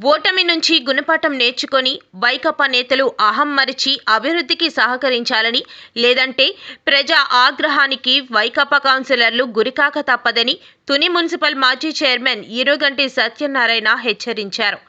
ఓటమి నుంచి గుణపాఠం నేర్చుకొని వైకపా నేతలు అహం మరిచి అభివృద్ధికి సహకరించాలని లేదంటే ప్రజా ఆగ్రహానికి వైకపా కౌన్సిలర్లు గురికాక తప్పదని తుని మున్సిపల్ మాజీ చైర్మన్ ఇరుగంటి సత్యనారాయణ హెచ్చరించారు.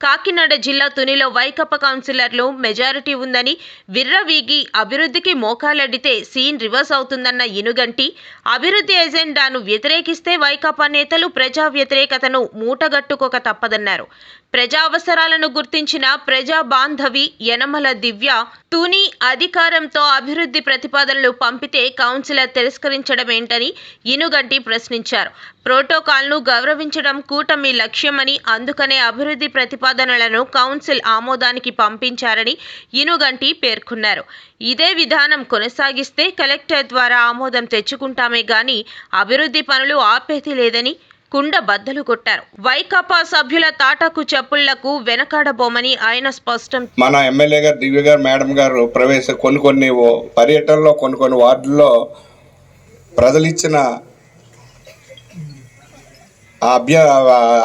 కాకినాడ జిల్లా తునిలో వైకప్ప కౌన్సిలర్లు మెజారిటీ ఉందని విర్రవీగి అభివృద్ధికి మోకాలడితే సీన్ రివర్స్ అవుతుందన్న ఇనుగంటి అభివృద్ధి ఎజెండాను వ్యతిరేకిస్తే వైకాపా నేతలు ప్రజా వ్యతిరేకతను మూటగట్టుకోక తప్పదన్నారు. ప్రజా అవసరాలను గుర్తించిన ప్రజా బాంధవి యనమల దివ్య తుని అధికారంతో అభివృద్ధి ప్రతిపాదనలు పంపితే కౌన్సిలర్ తిరస్కరించడం ఏంటని ఇనుగంటి ప్రశ్నించారు. ప్రోటోకాల్ను గౌరవించడం కూటమి లక్ష్యమని అందుకనే అభివృద్ధి ప్రతిపాదనలను కౌన్సిల్ ఆమోదానికి పంపించారని ఇనుగంటి పేర్కొన్నారు. ఇదే విధానం కొనసాగిస్తే కలెక్టర్ ద్వారా ఆమోదం తెచ్చుకుంటామే గాని అభివృద్ధి పనులు ఆపేది లేదని కుండ బద్దలు కొట్టారు. వైకాపా సభ్యుల తాటాకు చెప్పుళ్ళకు వెనకాడబోమని ఆయన స్పష్టం మన ఎమ్మెల్యే గారు దివ్య గారు మేడం గారు ప్రవేశ కొన్ని కొన్ని ఓ- పర్యటనలో కొన్ని కొన్ని వార్డుల్లో ప్రజలు ఇచ్చిన ఆ అభ్య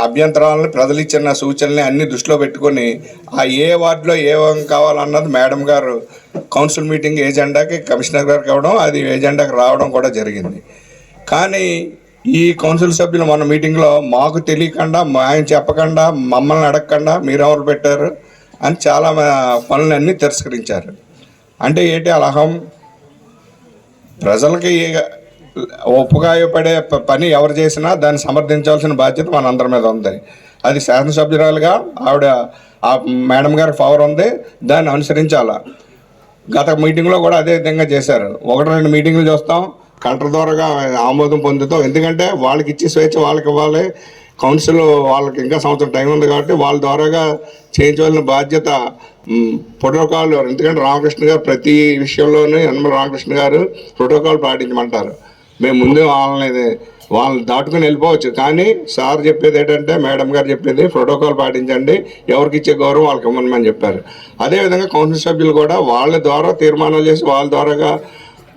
అభ్యంతరాలను ప్రజలిచ్చిన సూచనల్ని అన్ని దృష్టిలో పెట్టుకొని ఆ ఏ వార్డులో ఏం కావాలన్నది మేడం గారు కౌన్సిల్ మీటింగ్ ఏజెండాకి కమిషనర్ గారికి ఇవ్వడం అది ఏజెండాకి రావడం కూడా జరిగింది. కానీ ఈ కౌన్సిల్ సభ్యులు మన మీటింగ్లో మాకు తెలియకుండా ఆయన చెప్పకుండా మమ్మల్ని అడగకుండా మీరెవరు పెట్టారు అని చాలా మ- పనులన్నీ తిరస్కరించారు. అంటే ఏంటి అలహం ప్రజలకి ఉపకాయపడే ప- పని ఎవరు చేసినా దాన్ని సమర్థించాల్సిన బాధ్యత మనందరి మీద ఉంది. అది శాసనసభ్యురాలుగా ఆవిడ ఆ మేడం గారి పవర్ ఉంది దాన్ని అనుసరించాలా? గత మీటింగ్లో కూడా అదే విధంగా చేశారు. ఒకటి రెండు మీటింగ్లు చూస్తాం. కలెక్టర్ ద్వారా ఆమోదం పొందుతాం. ఎందుకంటే వాళ్ళకి ఇచ్చి స్వేచ్ఛ వాళ్ళకి ఇవ్వాలి కౌన్సిల్ వాళ్ళకి ఇంకా సంవత్సరం టైం ఉంది కాబట్టి వాళ్ళ ద్వారాగా చేయించవలసిన బాధ్యత ప్రోటోకాల్ ఎందుకంటే రామకృష్ణ గారు ప్రతి విషయంలోనూ యనమల రామకృష్ణ గారు ప్రోటోకాల్ పాటించమంటారు. మేము ముందే వాళ్ళని వాళ్ళు దాటుకుని వెళ్ళిపోవచ్చు. కానీ సార్ చెప్పేది ఏంటంటే మేడం గారు చెప్పేది ప్రోటోకాల్ పాటించండి. ఎవరికి ఇచ్చే గౌరవం వాళ్ళకి ఇవ్వమని చెప్పారు. అదేవిధంగా కౌన్సిల్ సభ్యులు కూడా వాళ్ళ ద్వారా తీర్మానాలు చేసి వాళ్ళ ద్వారాగా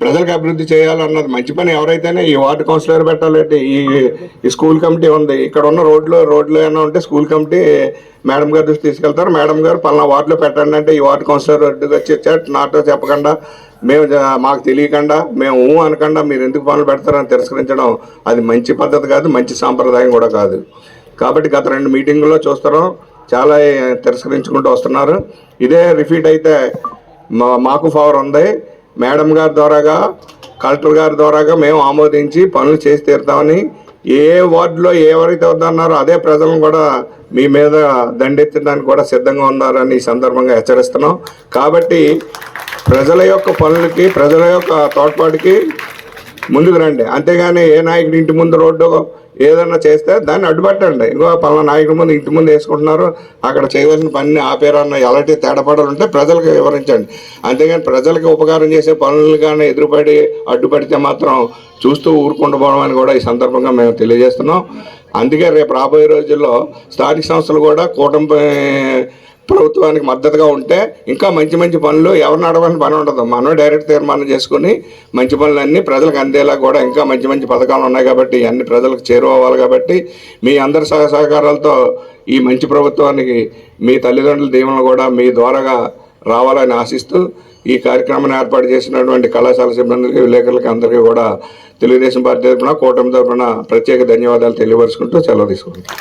ప్రజలకు అభివృద్ధి చేయాలన్నది మంచి పని ఎవరైతేనే ఈ వార్డు కౌన్సిలర్ పెట్టాలంటే ఈ ఈ స్కూల్ కమిటీ ఉంది. ఇక్కడ ఉన్న రోడ్లు రోడ్లు ఏమైనా ఉంటే స్కూల్ కమిటీ మేడం గారు దృష్టి తీసుకెళ్తారు. మేడం గారు పలానా వార్డులో పెట్టండి అంటే ఈ వార్డు కౌన్సిలర్ వచ్చి వచ్చి నాతో చెప్పకుండా మేము మాకు తెలియకుండా మేము ఊ అనకుండా మీరు ఎందుకు పనులు పెడతారని తిరస్కరించడం అది మంచి పద్ధతి కాదు మంచి సాంప్రదాయం కూడా కాదు. కాబట్టి గత రెండు మీటింగుల్లో చూస్తాం చాలా తిరస్కరించుకుంటూ వస్తున్నారు. ఇదే రిపీట్ అయితే మా మాకు పవర్ ఉంది. మేడం గారి ద్వారాగా కలెక్టర్ గారి ద్వారాగా మేము ఆమోదించి పనులు చేసి తీరుతామని ఏ వార్డులో ఎవరైతే వద్దన్నారో అదే ప్రజలను కూడా మీ మీద దండెత్తడానికి కూడా సిద్ధంగా ఉన్నారని ఈ సందర్భంగా హెచ్చరిస్తున్నాం. కాబట్టి ప్రజల యొక్క పనులకి ప్రజల యొక్క తోడ్పాటుకి ముందుకు రండి. అంతేగాని ఏ నాయకుడి ఇంటి ముందు రోడ్డు ఏదన్నా చేస్తే దాన్ని అడ్డుపట్టండి. ఇంకో పలానా నాయకుడి ముందు ఇంటి ముందు వేసుకుంటున్నారు. అక్కడ చేయవలసిన పని ఆపేరన్న ఎలాంటి తేడాపడాలు ఉంటే ప్రజలకు వివరించండి. అంతేగాని ప్రజలకు ఉపకారం చేసే పనులు కానీ ఎదురుపడి అడ్డుపడితే మాత్రం చూస్తూ ఊరుకుంటూ అని కూడా ఈ సందర్భంగా మేము తెలియజేస్తున్నాం. అందుకే రేపు రాబోయే రోజుల్లో స్థానిక సంస్థలు కూడా కూటమి ప్రభుత్వానికి మద్దతుగా ఉంటే ఇంకా మంచి మంచి పనులు ఎవరిని అడగని పని ఉండదు. మనం డైరెక్ట్ తీర్మానం చేసుకుని మంచి పనులన్నీ ప్రజలకు అందేలా కూడా ఇంకా మంచి మంచి పథకాలు ఉన్నాయి కాబట్టి అన్ని ప్రజలకు చేరువవ్వాలి కాబట్టి మీ అందరి సహ సహకారాలతో ఈ మంచి ప్రభుత్వానికి మీ తల్లిదండ్రుల దీవెనలు కూడా మీ ద్వారాగా రావాలని ఆశిస్తూ ఈ కార్యక్రమాన్ని ఏర్పాటు చేసినటువంటి కళాశాల సిబ్బందికి విలేకరులకి అందరికీ కూడా తెలుగుదేశం పార్టీ తరఫున కూటమి తరఫున ప్రత్యేక ధన్యవాదాలు తెలియపరుచుకుంటూ సెలవు తీసుకుంటాం